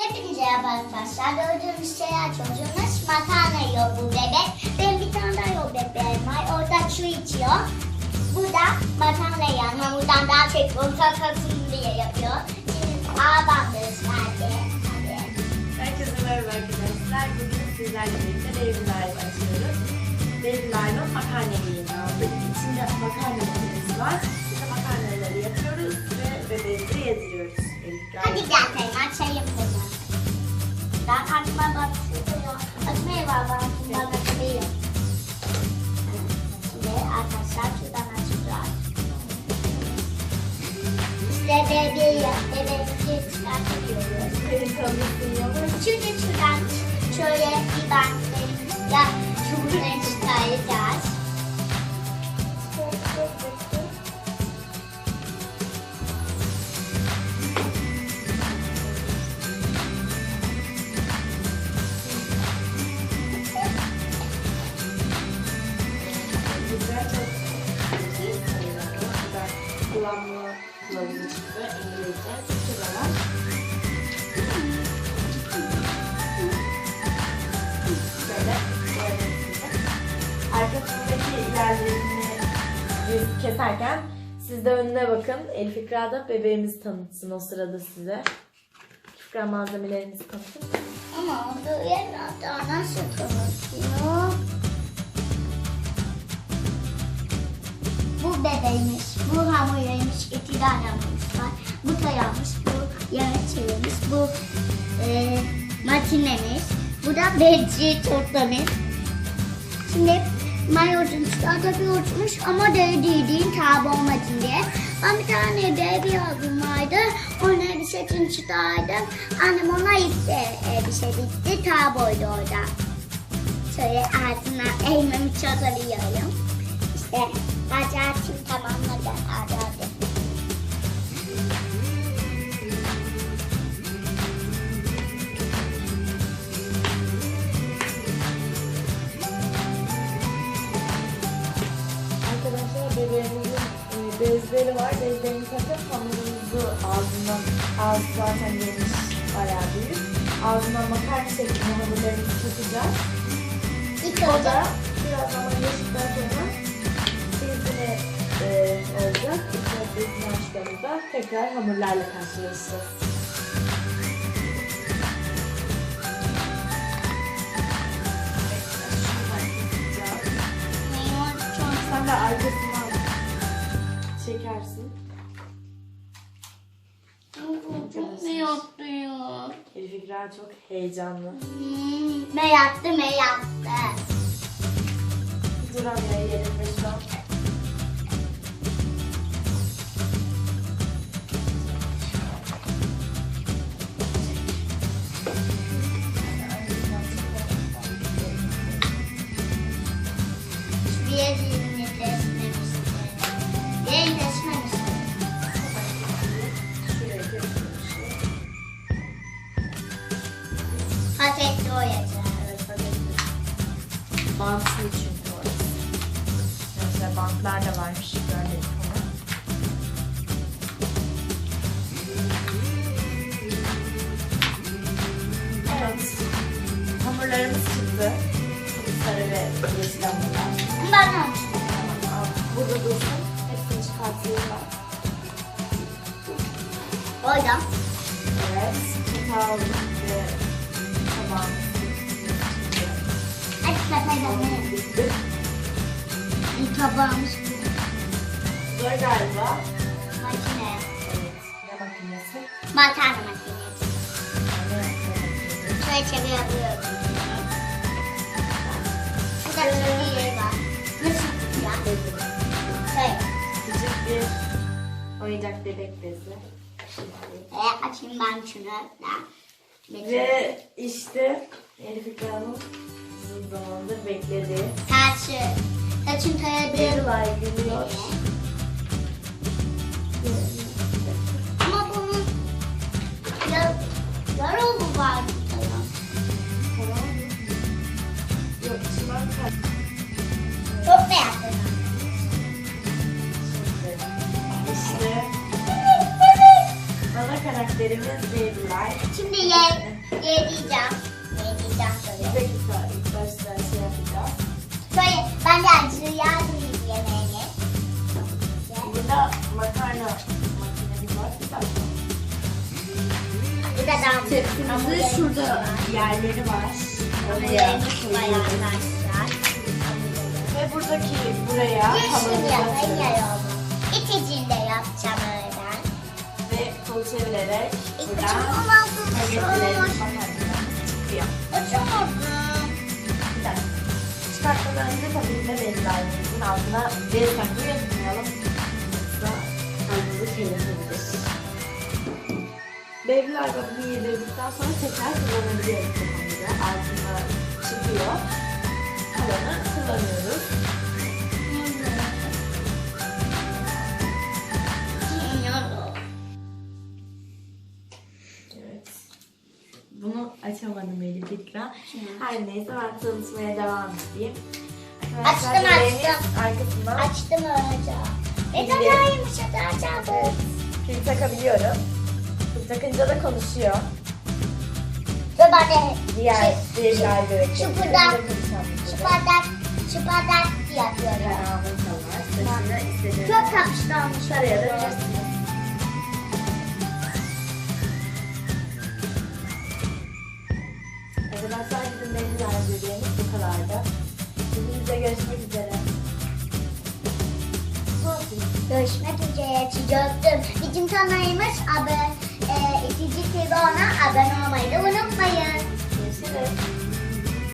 Hepinize arkadaşlar. Gördüğünüz şeyler çocuğumuz makarna yiyor bu bebek. Benim bir tane daha yok bebeğim var. Orada su içiyor. Bu da makarna yiyen hamurdan daha tek kakasın diye yapıyor. Şimdi ağabeyimiz nerede? Herkese merhaba arkadaşlar. Bugün sizlerle birlikte Devriler'e başlıyoruz. Devriler'le makarna yemeğini aldık. İçinde makarna var. Biz de Tanıdığın yolu. Şimdi şuradan şöyle bir bandıyla kullanma kılavuzu çıktı. İngilizce. Türkçe de. Şöyle size. Arkasındaki ilerlerini keserken siz de önüne bakın. Elif İkra da bebeğimizi tanıtsın o sırada size. İkra malzemelerinizi tanıtın. Ama böyle daha nasıl konuşuyor? Bu bebeğimiz, bu hamur yemiş, iki tane hamurumuz var. Bu tayamış, bu çevirmiş, bu e, makinemiz, bu da beci tortamız. Şimdi mayocun çıkarda bir uçmuş ama değdiğin tabi olmadın diye. Ben bir tane de bir abim vardı. Ona elbisetin çıkardım. Annem ona itti elbise bitti. Taboydu orada. Şöyle ağzına elmemi çalkalıyorum. İçin tamamladım. Hadi hadi. Arkadaşlar bebeğimizin e, bezleri var. Bezlerini takıp hamurumuzu ağzından, ağzı zaten geniş bayağı büyük. Ağzından makarna şeklinde hamurlarımızı takacağız. İlk O da olacak. Bezini açtığımızda tekrar hamurlarla karşılaşacağız. Sen de arkasından çekersin. çok meyaklıyor. Elif İkra çok heyecanlı. Hmm, meyaktı meyaktı. Duramıyor yerinde şu an. Mesela bantlar da varmış. Görmedik onu. Evet. Hamurlarımız çıktı. Sarı ve yeşil hamurlar. Tamam, al. Burada dursun. Hepsini çıkartayım ben. Oyda. Evet. Çatal ve tabağımız. Hadi kapatalım. Tabağımız bu. Zor galiba. Makine. Evet. Ne makinesi? Makarna makinesi. Şöyle çevirebiliyorum. Burada bir yeri var. Nasıl tutacağım? Şöyle. Küçük bir oyuncak bebek bezi. E, açayım ben şunu. Ve işte Elif İkra'nın uzun zamandır beklediği Saçı. Saçın taraları var diyor. Ama bunun yar yarolu var. Çok beyaz. İşte ana karakterimiz Leyla'yı. Şimdi ye, ye diyeceğim. Ye diyeceğim tabii. Bir dakika, ben de daha Tepsimizi şurada yerleri var. Oraya koyuyoruz. Ve buradaki buraya Yeşil yapıyorum. İçicinde yapacağım öğlen. Ve kol çevirerek İçim buradan olmaz. lezzetleri kapatacağız. O çok Çıkartmadan önce tabii ki altına bez takmayı unutmayalım. Yoksa kalbimizi kirletebilir. Yedirdikten sonra tekrar kullanabiliyoruz. Altında çıkıyor. Kalanı kullanıyoruz. Bunu açamadım Elif İkra. Her neyse ben tanıtmaya devam edeyim. Açtım, açtım. Arkasından Açtım öğrenci. Ne Bildi. kadar yumuşatacağız. pil takabiliyorum. Pil takınca da konuşuyor. Ve bana Diğer diğer bebekler. şu buradan, şu bardak yapıyorum. Çok kapışlanmış. Şuraya da görüşmek üzere. Görüşmek üzere. Çiğdöktüm. Bizim kanalımız abone, e, ikinci TV abone olmayı da unutmayın. Görüşürüz.